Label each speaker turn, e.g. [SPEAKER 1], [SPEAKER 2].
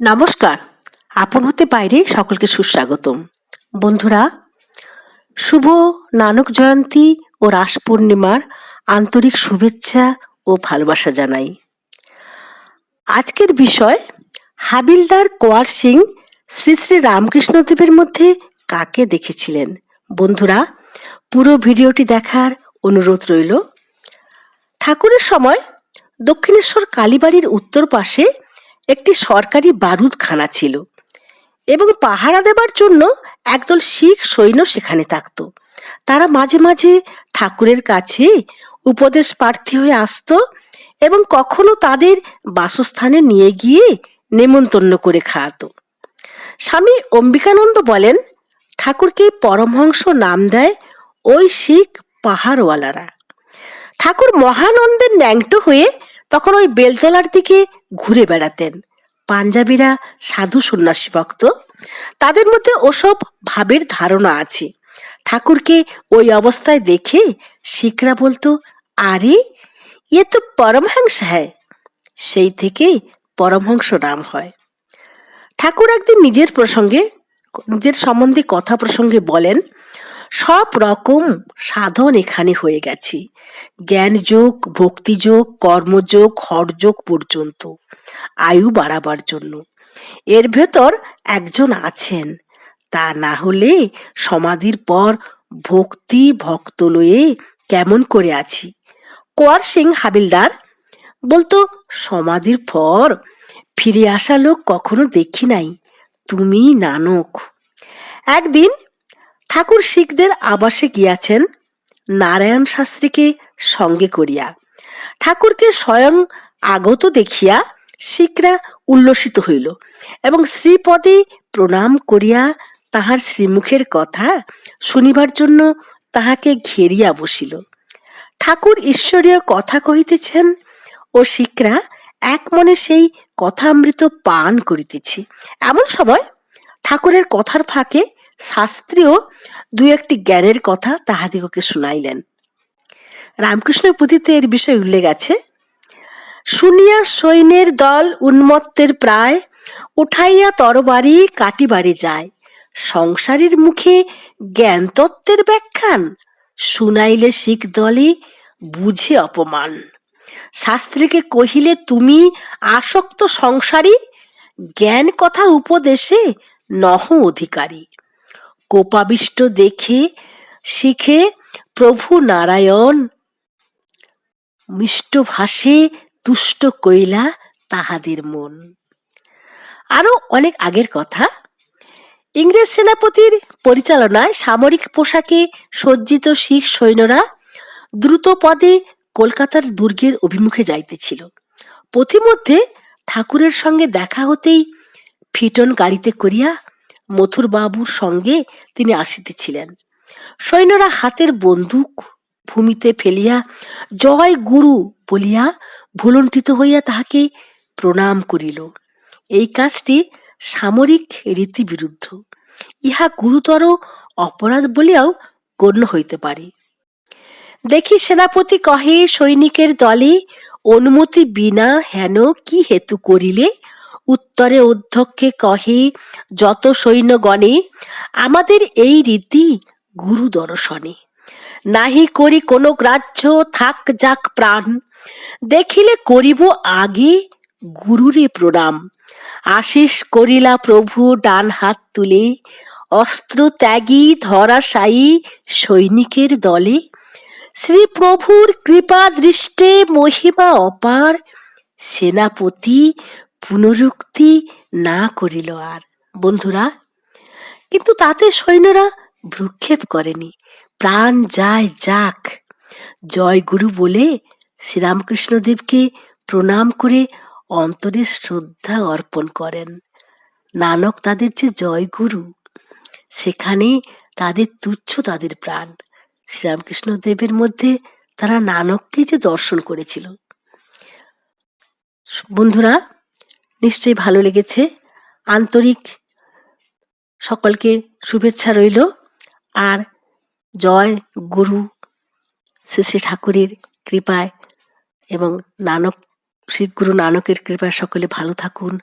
[SPEAKER 1] নমস্কার। আপন হতে বাইরে সকলকে সুস্বাগতম। বন্ধুরা, শুভ নানক জয়ন্তী ও রাস পূর্ণিমার আন্তরিক শুভেচ্ছা ও ভালোবাসা জানাই। আজকের বিষয়, হাবিলদার কোয়ার সিং শ্রী শ্রী রামকৃষ্ণদেবের মধ্যে কাকে দেখেছিলেন? বন্ধুরা, পুরো ভিডিওটি দেখার অনুরোধ রইল। ঠাকুরের সময় দক্ষিণেশ্বর কালীবাড়ির উত্তর পাশে একটি সরকারি বারুদখানা ছিল এবং পাহারা দেবার জন্য একদল শিখ সৈন্য সেখানে থাকত। তারা মাঝে মাঝে ঠাকুরের কাছে উপদেশ প্রার্থী হয়ে আসতো এবং কখনো তাদের বাসস্থানে নিয়ে গিয়ে নেমন্তন্ন করে খাওয়াতো। স্বামী অম্বিকানন্দ বলেন, ঠাকুরকে পরমহংস নাম দেয় ওই শিখ পাহাড়ওয়ালারা। ঠাকুর মহানন্দের ন্যাংটো হয়ে তখন ওই বেলতলার দিকে ঘুরে বেড়াতেন। পাঞ্জাবিরা সাধু সন্ন্যাসী ভক্ত। তাদের মধ্যে ওসব ভাবের ধারণা আছে। ঠাকুরকে ওই অবস্থায় দেখে শিখরা বলতো, আরে ইয়ে তো পরমহংস হ্যায়। সেই থেকে পরমহংস নাম হয়। ঠাকুর একদিন নিজের প্রসঙ্গে, নিজের সম্বন্ধে কথা প্রসঙ্গে বলেন সব রকম সাধন এখানে হয়ে গেছে। জ্ঞানযোগ, ভক্তিযোগ, কর্মযোগ, হরযোগ পর্যন্ত, আয়ু বাড়াবার জন্য। এর ভেতর একজন আছেন। তা না হলে সমাধির পর ভক্তি, ভক্ত লয়ে কেমন করে আছি? কোয়ার সিং হাবিলদার, বলতো, সমাধির পর ফিরে আসা লোক কখনো দেখি নাই। তুমি নানক। একদিন ঠাকুর শিখদের আবাসে গিয়াছেন, নারায়ণ শাস্ত্রীকে সঙ্গে করিয়া। ঠাকুরকে স্বয়ং আগত দেখিয়া শিখরা উল্লসিত হইল এবং শ্রীপদে প্রণাম করিয়া তাহার শ্রীমুখের কথা শুনিবার জন্য তাহাকে ঘেরিয়া বসিল। ঠাকুর ঈশ্বরীয় কথা কহিতেছেন, ও শিখরা, এক মনে সেই কথামৃত পান করিতেছি। এমন সময় ঠাকুরের কথার ফাঁকে শাস্ত্রীয় দু একটি জ্ঞানের কথা তাহাদিগকে শুনাইলেন। রামকৃষ্ণ পুঁথিতে এর বিষয় উল্লেখ আছে, শুনিয়া সৈন্যের দল উন্মত্তের প্রায়, উঠাইয়া তরবারি কাটিবারে যায়। সংসারীর মুখে জ্ঞান তত্ত্বের ব্যাখ্যান, শুনাইলে শিখ দলে বুঝে অপমান। শাস্ত্রীকে কহিলে, তুমি আসক্ত সংসারী, জ্ঞান কথা উপদেশে নহ অধিকারী। কোপাবিষ্ট দেখে শিখে, প্রভু নারায়ণ মিষ্ট ভাষে তুষ্ট কইলা তাহাদের মন। আরও অনেক আগের কথা। ইংরেজ সেনাপতির পরিচালনায় সামরিক পোশাকে সজ্জিত শিখ সৈন্যরা দ্রুত পদে কলকাতার দুর্গের অভিমুখে যাইতেছিল। পথিমধ্যে ঠাকুরের সঙ্গে দেখা হতেই ফিটন গাড়িতে করিয়া মথুর বাবুর সঙ্গে তিনি আসিতেছিলেন। সৈন্যরা হাতের বন্দুক ভূমিতে ফেলিয়া, জয় গুরু! বলিয়া ভুলণ্ঠিত হইয়া তাহাকে প্রণাম করিল। এই কাজটি সামরিক রীতি বিরুদ্ধ ইহা গুরুতর অপরাধ বলিয়াও গণ্য হইতে পারে। দেখি সেনাপতি কহে, সৈনিকের দলে অনুমতি বিনা হেন কি হেতু করিলে? উত্তরে অধ্যক্ষে কহে, যত সৈন্যগণে, আমাদের এই রীতি গুরু দর্শনে। নাহি করি কোনো গ্রাহ্য, থাক যাক প্রাণ। দেখিলে করিব আগে গুরুরে প্রণাম। আশিস করিলা প্রভু ডান হাত তুলে, অস্ত্র ত্যাগী ধরাশায়ী সৈনিকের দলে। শ্রী প্রভুর কৃপা দৃষ্টে মহিমা অপার, সেনাপতি পুনরুক্তি না করিল আর। বন্ধুরা, কিন্তু তাতে সৈন্যরা ভ্রুক্ষেপ করেনি। প্রাণ যায় যাক। জয় গুরু বলে শ্রীরামকৃষ্ণদেবকে প্রণাম করে অন্তরে শ্রদ্ধা অর্পণ করেন। নানক তাদের যে জয় গুরু, সেখানে তাদের তুচ্ছ তাদের প্রাণ। শ্রীরামকৃষ্ণ দেবের মধ্যে তারা নানককে যে দর্শন করেছিল। বন্ধুরা নিশ্চয়ই ভালো লেগেছে। আন্তরিক সকলকে শুভেচ্ছা রইল। আর জয় গুরু শ্রী শ্রী ঠাকুরের কৃপায় এবং নানক, শ্রী গুরু নানকের কৃপায় সকলে ভালো থাকুন।